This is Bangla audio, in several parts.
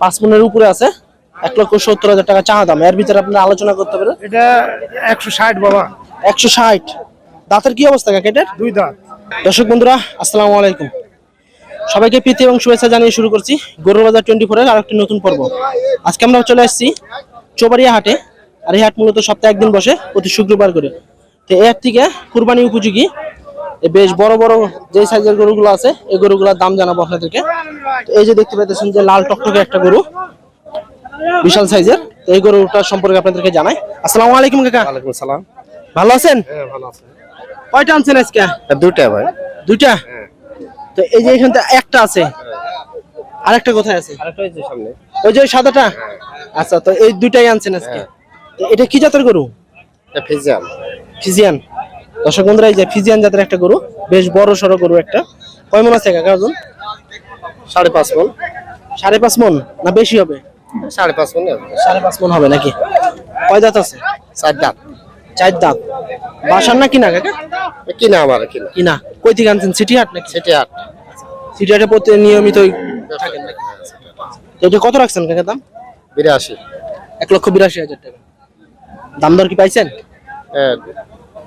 পাঁচ মনের উপরে আছে এক লক্ষ সত্তর হাজার টাকা চাওয়া দাম। এর ভিতরে আপনি আলোচনা করতে পারেন। এটা একশো ষাট বাবা। একশো ষাট। দাঁতের কি অবস্থা কাকা এটার? দুই দাঁত। দর্শক বন্ধুরা আসসালামু আলাইকুম। সবাইকে প্রীতি এবং শুভেচ্ছা জানিয়ে শুরু করছি গরুর বাজার টোয়েন্টি ফোরের আরেকটি নতুন পর্ব। আজকে আমরা চলে আসছি চোবাড়িয়া হাটে আর এই হাট মূলত সপ্তাহে একদিন বসে প্রতি শুক্রবার করে। তো এর থেকে কুরবানি উপযোগী বেশ বড় বড় যে সাইজের গরুগুলো আছে এই গরুগুলোর দাম জানাব আপনাদেরকে। এই যে দেখতে পাইতেছেন যে লাল টকটকে একটা গরু বিশাল সাইজের এই গরুটার সম্পর্কে আপনাদেরকে জানাই। আসসালামু আলাইকুম কাকা। ওয়ালাইকুম সালাম ভালো আছেন? হ্যাঁ ভালো আছে। কয়টা আনছেন আজকে? দুটা ভাই। দুইটা? তো এই যে এখানে একটা আছে। আরেকটা কোথায় আছে? আরেকটা হয়েছে সামনে। ওই যে ওই সাদাটা? আচ্ছা তো এই দুইটাই আনছেন আজকে। এটা কি জাতের গরু? এটা ফিজাম ফিজিয়ান। দর্শক বন্ধুরা এই যে ফিজিয়ান জাতের একটা গরু বেশ বড় সড়ো গরু একটা। কয় মন আছে কাকা ওজন সাড়ে পাঁচ মন। সাড়ে পাঁচ মন? না বেশি হবে? সাড়ে পাঁচ মন সাড়ে পাঁচ মন হবে নাকি? কয় দাঁত আছে? চার দাঁত চার দাঁত বাসার না কিনা কাকা? কিনা আমার কিনা। কিনা। কই থেকে আনছেন? সিটি হাট নাকি? সিটি হাট। সিটি হাটে প্রতি নিয়মিত থাকেন নাকি? এটা কত রাখছেন কাকা দাম? বিরাশি। এক লক্ষ বিরাশি হাজার টাকা। দাম দর কি পাইছেন? হ্যাঁ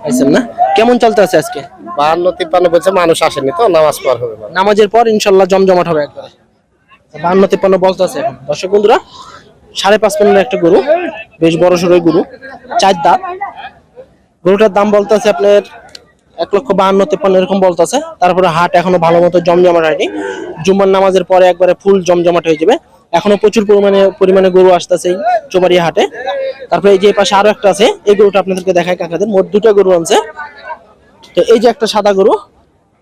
পাইছেন না? কেমন চলতে আছে আজকে? বাহান্ন তিপ্পান্ন বলছে মানুষ আসেনি তো নামাজ হবে। নামাজের পর ইনশাল্লাহ জমজমাট হবে একবারে। বান্ন তিপ্পান্ন বলতে আছে এখন। দর্শক বন্ধুরা সাড়ে পাঁচ পনেরো একটা গরু বেশ বড় সড়ো গরু চার দাঁত। গরুটার দাম বলতে আছে আপনার এক লক্ষ বাহান্ন তিপ্পান্ন এরকম বলতে আছে তারপরে হাট এখনও ভালো মতো জমজমাট হয়নি। জুম্মার নামাজের পরে একবারে ফুল জমজমাট হয়ে যাবে। এখনও প্রচুর পরিমাণে পরিমাণে গরু আসতেছে চোবাড়িয়া হাটে। তারপরে এই যে পাশে আরও একটা আছে এই গরুটা আপনাদেরকে দেখায় কাকাদের। মোট দুটা গরু আনছে। তো এই যে একটা সাদা গরু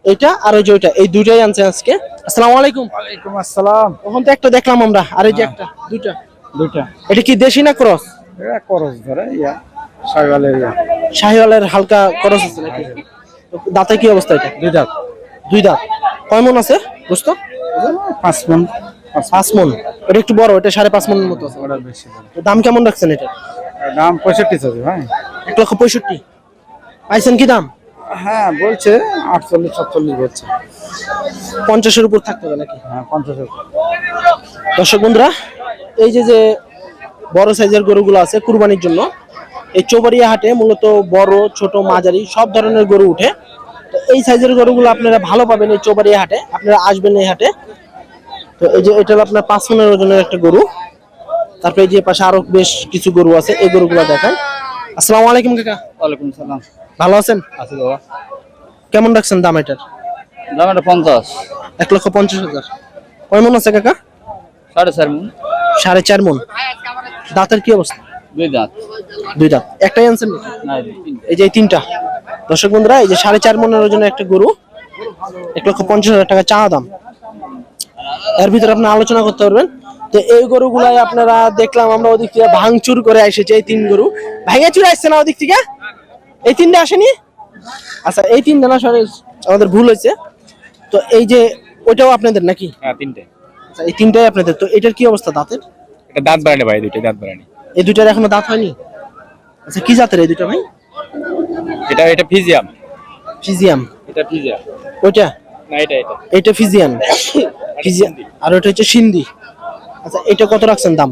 এইটা আর ওই যে ওইটা এই দুইটাই আনছে আজকে। আসসালামু আলাইকুম। ওয়ালাইকুম আসসালাম। ওখান তো একটা দেখলাম আমরা আর এই যে একটা দুইটা। দুইটা। এটা কি দেশি না ক্রস? এটা করস ধরে ইয়া সাইওয়ালের ইয়া। শাহিওয়ালের হালকা ক্রস আছে নাকি? দাঁতে কি অবস্থা এটা? দুই দাঁত। দুই দাঁত। কয় মন আছে বুঝতো পাঁচ মন। পাঁচ মন। এটা একটু বড় এটা সাড়ে পাঁচ মনের মতো আছে। ওটা বেশি দাম কেমন রাখছেন এটা? দাম পঁয়ষট্টি চলছে ভাই। এক লক্ষ পঁয়ষট্টি। পাইছেন কি দাম? হ্যাঁ বলছে আটচল্লিশ সাতচল্লিশ বলছে। পঞ্চাশের উপর থাকতে হবে নাকি? হ্যাঁ পঞ্চাশ দর্শক বন্ধুরা এই যে যে বড় সাইজের গরুগুলো আছে কুরবানির জন্য এই চৌবাড়িয়া হাটে মূলত বড় ছোট মাঝারি সব ধরনের গরু উঠে। তো এই সাইজের গরুগুলো আপনারা ভালো পাবেন এই চৌবাড়িয়া হাটে। আপনারা আসবেন এই হাটে। তো এই যে এটা আপনার পাঁচ মনের ওজনের একটা গরু। তারপরে এই যে পাশে আরও বেশ কিছু গরু আছে এই গরুগুলো দেখেন আসসালামু আলাইকুম কাকা। ওয়ালাইকুম সালাম। ভালো আছেন? আছে বাবা। কেমন রাখছেন দাম এটার? দাম এটা পঞ্চাশ। এক লক্ষ পঞ্চাশ হাজার। কয় মন আছে কাকা? সাড়ে চার মন। সাড়ে চার মন। দাঁতের কি অবস্থা? দুই দাঁত। দুই দাঁত। একটাই আনছেন? এই যে তিনটা। দর্শক বন্ধুরা এই যে সাড়ে চার মনের ওজনের একটা গরু এক লক্ষ পঞ্চাশ হাজার টাকা চাওয়া দাম। এর ভিতরে আপনি আলোচনা করতে পারবেন। তো এই গরুগুলাই আপনারা দেখলাম আমরা ওদিক থেকে ভাঙচুর করে এসেছি এই তিন গরু। ভাঙে চুরে আসছে না ওদিক থেকে? এই তিনটা আসেনি? আচ্ছা এই তিনটা না সরি আমাদের ভুল হয়েছে। তো এই যে ওইটাও আপনাদের নাকি? হ্যাঁ তিনটে। আচ্ছা, এই তিনটাই আপনাদের। তো এটার কি অবস্থা দাঁতের? এটা দাঁত বাড়ানি ভাই দুইটা দাঁত বাড়ানি। এই দুইটার এখনও দাঁত হয়নি? আচ্ছা কি জাতের এই দুইটা ভাই? এটা এটা ফিজিয়াম। ফিজিয়াম। এটা ফিজিয়াম। ওইটা? না এটা। এটা এটা ফিজিয়ান ফিজিয়ান আর ওটা হচ্ছে সিন্ধি। আচ্ছা এটা কত রাখছেন দাম?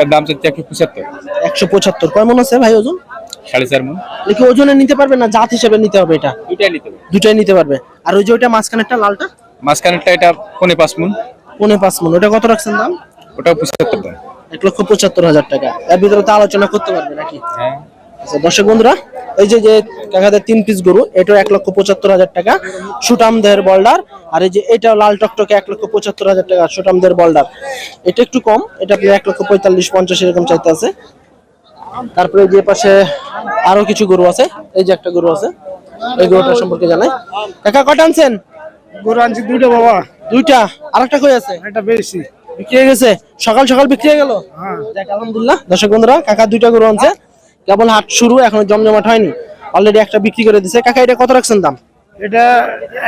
এর দাম হচ্ছে একশো পঁচাত্তর। একশো পঁচাত্তর। কয় মন আছে ভাই ওজন? সাড়ে চার মন। কি ওজনে নিতে পারবে না জাত হিসেবে নিতে হবে এটা? দুইটাই নিতে হবে। দুটাই নিতে পারবে। আর ওই যে ওইটা মাঝখানেরটা লালটা? মাঝখানেরটা এটা পনে পাঁচ মন। পনে পাঁচ মন। ওটা কত রাখছেন দাম? পঁচাত্তর এক লক্ষ পঁচাত্তর হাজার টাকা। এর ভিতরে তো আলোচনা করতে পারবে নাকি? হ্যাঁ। আচ্ছা দর্শক বন্ধুরা এই যে যে কাকাদের তিন পিস গরু এটাও এক লক্ষ পঁচাত্তর হাজার টাকা সুটাম দেহের বল্ডার আর এই যে এটাও লাল টকটকে এক লক্ষ পঁচাত্তর হাজার টাকা সুটাম দেহের বল্ডার এটা একটু কম এটা এক লক্ষ পঁয়তাল্লিশ পঞ্চাশ এরকম চাইতে আছে। তারপরে যে পাশে আরও কিছু গরু আছে এই যে একটা গরু আছে এই গরুটার সম্পর্কে জানাই। কাকা কটা আনছেন? গরু আনছি দুইটা বাবা। দুইটা আরেকটা কই আছে? এটা বেশি। বিক্রি হয়ে গেছে সকাল সকাল বিক্রি হয়ে গেল? হ্যাঁ। আলহামদুলিল্লাহ। দর্শক বন্ধুরা কাকা দুইটা গরু আনছে। কেবল হাট শুরু এখনও জমজমাট হয়নি। অলরেডি একটা বিক্রি করে দিছে। কাকা এটা কত রাখছেন দাম? এটা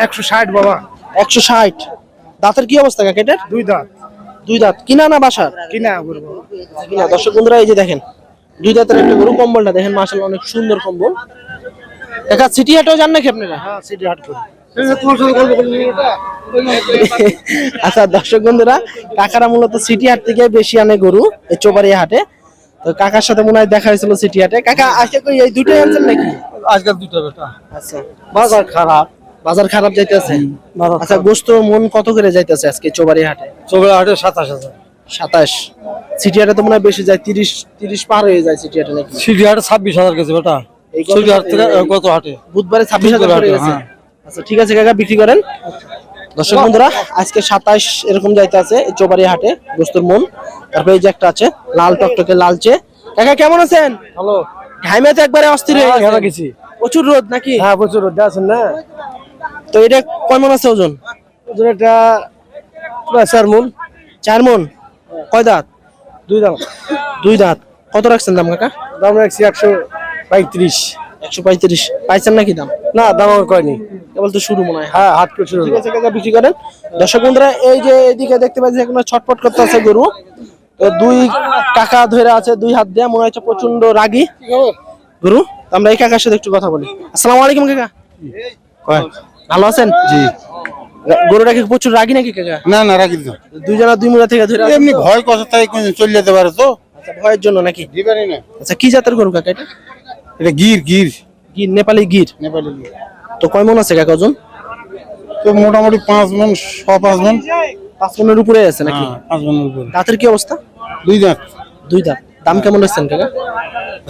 একশো ষাট বাবা। একশো ষাট। দাঁতের কি অবস্থা কাকা এটার? দুই দাঁত। দুই দাঁত। কিনা না বাসার? কিনা কিনা। দর্শক বন্ধুরা এই যে দেখেন দুই দাঁতের একটা গরু কম্বলটা। দেখেন মাসাল অনেক সুন্দর কম্বল। কাকা সিটি হাটেও যান নাকি আপনারা? হ্যাঁ সিটি হাট করি। আচ্ছা দর্শক বন্ধুরা কাকারা মূলত সিটি হাট থেকে বেশি আনে গরু এই চোবাড়িয়া হাটে। তো কাকার সাথে মনে হয় দেখা হয়েছিল সিটি হাটে। কাকা আজকে কই এই দুটোই আনছেন নাকি? আজকাল দুটো বেটা। আচ্ছা। বাজার খারাপ। বাজার খারাপ যাইতেছে? আচ্ছা গোস্ত মন কত করে যাইতেছে আজকে চোবাড়িয়া হাটে? চোখের হাটে সাতাশ হাজার। সাতাশ। সিটি হাটে তো মনে হয় বেশি যায় তিরিশ তিরিশ পার হয়ে যায় সিটি হাটে নাকি? সিটি হাটে ছাব্বিশ হাজার গেছে বেটা। এই গত- সিটি হাট বুধবারে ছাব্বিশ হাজার করে হ্যাঁ। আচ্ছা ঠিক আছে কাকা বিক্রি করেন? দর্শক বন্ধুরা আজকে সাতাশ এরকম যাইতে আছে চোবাড়ি হাটে গোস্তর মন তারপরে এই যে একটা আছে লাল টকটকে লালচে। কাকা কেমন আছেন? হ্যালো ঘাইমে তো একবারে অস্থির হয়ে গেছি। প্রচুর রোদ নাকি? হ্যাঁ প্রচুর রোদ আছেন না? তো এটা কেমন আছে ওজন? ওদের এটা চার মন। চার মন? কয় দাঁত? দুই দাঁত দুই দাঁত। কত রাখছেন দাম কাকা? দাম রাখছি একশো পঁয়ত্রিশ। একশো পঁয়ত্রিশ। পাইছেন নাকি দাম? না দাম আমার কয়নি। কেবল তো শুরু মনে হয়। হ্যাঁ হাট করে শুরু ঠিক আছে কাকা বিক্রি করেন। দর্শক বন্ধুরা এই যে এদিকে দেখতে পাচ্ছি এখানে ছটপট করতে আছে গরু। দুই কাকা ধরে আছে দুই হাত দিয়ে মনে হচ্ছে প্রচণ্ড রাগী গরু। আমরা এই কাকার সাথে একটু কথা বলি। আসসালামু আলাইকুম কাকা। ভালো আছেন? জি। গরুটা কি প্রচুর রাগী নাকি কাকা? না না তো। দুইজনা দুই মুড়া থেকে ধরে এমনি ভয় কষ্ট তাই চলে যেতে পারে তো? আচ্ছা, ভয়ের জন্য নাকি? না। আচ্ছা কি জাতের গরু কাকা এটা? এটা গির গির। গির নেপালি গির। নেপালি গির। তো কয় মন আছে কাকা ওজন? তো মোটামুটি পাঁচ মন ছ পাঁচ মন। পাঁচ মনের উপরে আছে নাকি? হ্যাঁ, পাঁচ মনের উপরে। দাঁতের কি অবস্থা? দুই দাঁত। দুই দাঁত। দাম কেমন রাখছেন কাকা?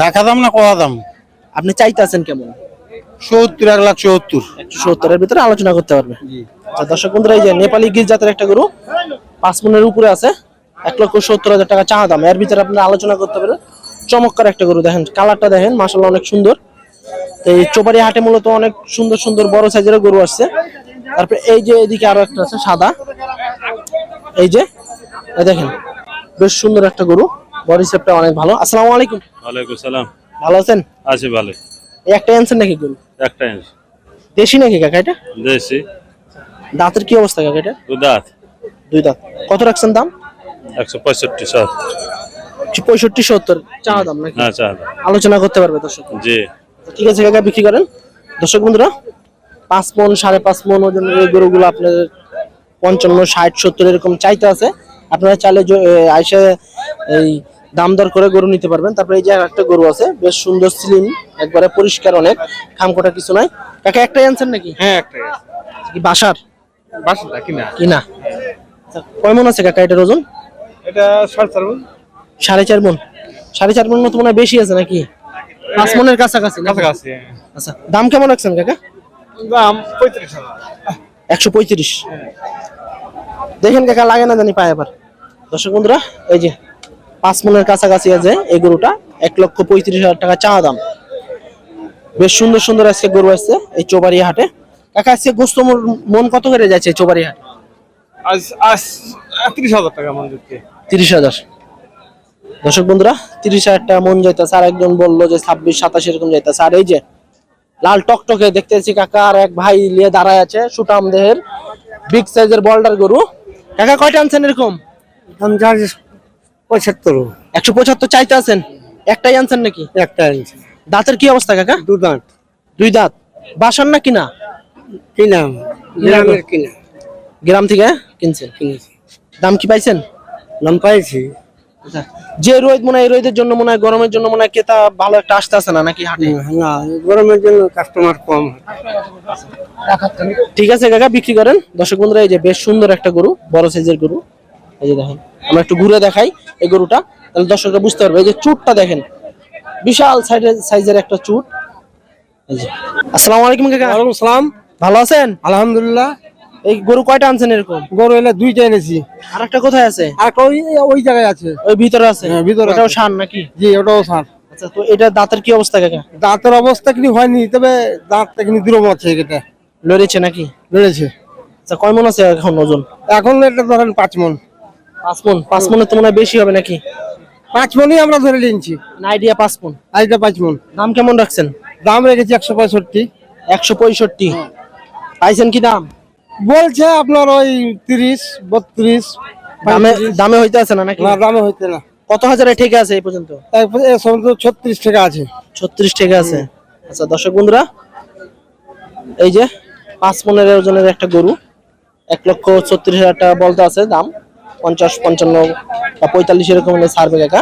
রাখা দাম না কয়া দাম? আপনি চাইতে আছেন কেমন? সত্তর এক লাখ সত্তর একশো সত্তরের ভিতরে আলোচনা করতে পারবে। আচ্ছা দর্শক বন্ধুরা এই যে নেপালি গির জাতের একটা গরু পাঁচ মনের উপরে আছে এক লক্ষ সত্তর হাজার টাকা চাওয়া দাম। এর ভিতরে আপনি আলোচনা করতে পারেন। চমৎকার একটা গরু দেখেন কালারটা দেখেন মাসাল্লাহ অনেক সুন্দর। তো এই চোপারি হাটে মূলত অনেক সুন্দর সুন্দর বড় সাইজের গরু আসছে। তারপরে এই যে এদিকে আরও একটা আছে সাদা। এই যে দেখেন বেশ সুন্দর একটা গরু বডি শেপটা অনেক ভালো। আসসালামু আলাইকুম। ওয়ালাইকুম সালাম। ভালো আছেন? আছি ভালো। এই একটা আনছেন নাকি গরু? একটা ইঞ্চ দেশি নাকি কাকা এটা? দেশি। দাঁতের কি অবস্থা কাকা এটা? দুই দাঁত। দুই দাঁত। কত রাখছেন দাম? একশো পঁয়ষট্টি সাত। পঁয়ষট্টি সত্তর। চা দাম নাকি? হ্যাঁ চা আলোচনা করতে পারবে দর্শক। জি। ঠিক আছে কাকা বিক্রি করেন। দর্শক বন্ধুরা পাঁচ মন সাড়ে পাঁচ মন ওজনের এই গরুগুলো আপনাদের পঞ্চান্ন ষাট সত্তর এরকম চাইতে আছে। আপনারা চাইলে আইসে এই দাম দর করে গরু নিতে পারবেন। তারপরে এই যে একটা গরু আছে বেশ সুন্দর স্লিম একবারে পরিষ্কার অনেক খামকোটা কিছু নাই কাকা একটাই আনছেন নাকি? হ্যাঁ একটাই কি বাসার? বাসা কিনা? কিনা। আচ্ছা, কয় মন আছে কাকা এটার ওজন? এটা সাড়ে চার মন সাড়ে চার মন। সাড়ে চার মন মতো মনে হয় বেশি আছে নাকি? পাঁচ মনের কাছাকাছি নাকি? কাছাকাছি। আচ্ছা দাম কেমন রাখছেন কাকা? দাম পঁয়ত্রিশ হাজার। একশো পঁয়ত্রিশ। দেখেন কাকা লাগে না জানি পায় আবার। দর্শক বন্ধুরা এই যে পাঁচ মনের কাছাকাছি আছে এই গরুটা এক লক্ষ পঁয়ত্রিশ হাজার টাকা চাওয়া দাম। বেশ সুন্দর সুন্দর আজকে গরু আসছে এই চৌবাড়ি হাটে। কাকা আজকে গোস্ত মন- মন কত করে যাচ্ছে এই চৌবাড়ি হাটে? আজ আজ ত্রিশ হাজার টাকা মন দিচ্ছে। তিরিশ হাজার। দর্শক বন্ধুরা তিরিশ হাজার টাকা মন যাইতেছে। আর একজন বলল যে ছাব্বিশ সাতাশ এরকম যাইতেছে। আর এই যে লাল টকটকে দেখতেছি কাকা আর এক ভাই নিয়ে দাঁড়ায় আছে সুটাম দেহের বিগ সাইজের বল্ডার গরু। কাকা কয়টা আনছেন এরকম? পঁচাত্তর। একশো পঁচাত্তর চাইতে আছেন? একটাই আনছেন নাকি? একটা ইঞ্চি দাঁতের কি অবস্থা কাকা? দু দাঁত। দুই দাঁত। বাসার না কিনা? কিনা গ্রামের কিনা গ্রাম থেকে কিনছেন। কিনেছি। দাম কি পাইছেন? দাম পাইছি। যে রোদ মনে হয় এই রোদের জন্য মনে হয় গরমের জন্য মনে হয় ক্রেতা ভালো একটা আসতে আসে না নাকি হাটে? না গরমের জন্য কাস্টমার কম। ঠিক আছে কাকা বিক্রি করেন। দর্শক বন্ধুরা এই যে বেশ সুন্দর একটা গরু বড় সাইজের গরু। এই যে দেখেন আমরা একটু ঘুরে দেখাই এই গরুটা। তাহলে দর্শকরা বুঝতে পারবে এই যে চুটটা দেখেন বিশাল সাইজের সাইজের একটা চুট। এই যে। আসসালামু আলাইকুম কাকা। ওয়ালাইকুম সালাম। ভালো আছেন? আলহামদুলিল্লাহ। এই গরু কয়টা আনছেন এরকম? গরু এলে দুইটা এনেছি। আর একটা কোথায় আছে? আর ওই ওই জায়গায় আছে। ওই ভিতরে আছে? হ্যাঁ, ভিতরে ওটাও। শান নাকি? জি ওটাও সার। আচ্ছা তো এটা দাঁতের কি অবস্থা কাকা? দাঁতের অবস্থা কিন্তু হয়নি তবে দাঁতটা কিন্তু দুরম আছে এটা লড়েছে নাকি? লড়েছে। আচ্ছা কয় মন আছে এখন ওজন? এখন এটা ধরেন পাঁচ মন। পাঁচ মন? পাঁচ মনে তো মনে হয় বেশি হবে নাকি? পাঁচ মনই আমরা ধরে নিচ্ছি আইডিয়া পাঁচ মন। আইডিয়া পাঁচ মন। দাম কেমন রাখছেন? দাম রেখেছি একশো পঁয়ষট্টি। একশো পঁয়ষট্টি। পাইছেন কি দাম? বলছে আপনার ওই তিরিশ বত্রিশ দামে দামে হইতে আছে না নাকি? না দামে হইতে না। কত হাজারে ঠিক আছে এই পর্যন্ত? ছত্রিশ টাকা আছে। ছত্রিশ টাকা আছে। আচ্ছা দর্শক বন্ধুরা এই যে পাঁচ পনেরো ওজনের একটা গরু এক লক্ষ ছত্রিশ হাজার টাকা বলতে আছে দাম পঞ্চাশ পঞ্চান্ন বা পঁয়তাল্লিশ এরকম হলে ছাড়বে কাকা।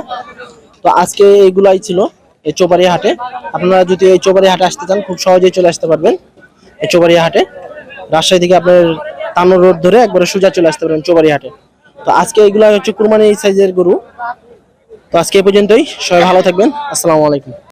তো আজকে এইগুলাই ছিল এই চোপারি হাটে। আপনারা যদি এই চোপারি হাটে আসতে চান খুব সহজেই চলে আসতে পারবেন এই চোপারি হাটে। রাজশাহী থেকে আপনার তানোর রোড ধরে একবারে সোজা চলে আসতে পারেন চোপারি হাটে। তো আজকে এগুলা হচ্ছে কুরবানি সাইজের গরু। তো আজকে এই পর্যন্তই, সবাই ভালো থাকবেন। আসসালামু আলাইকুম।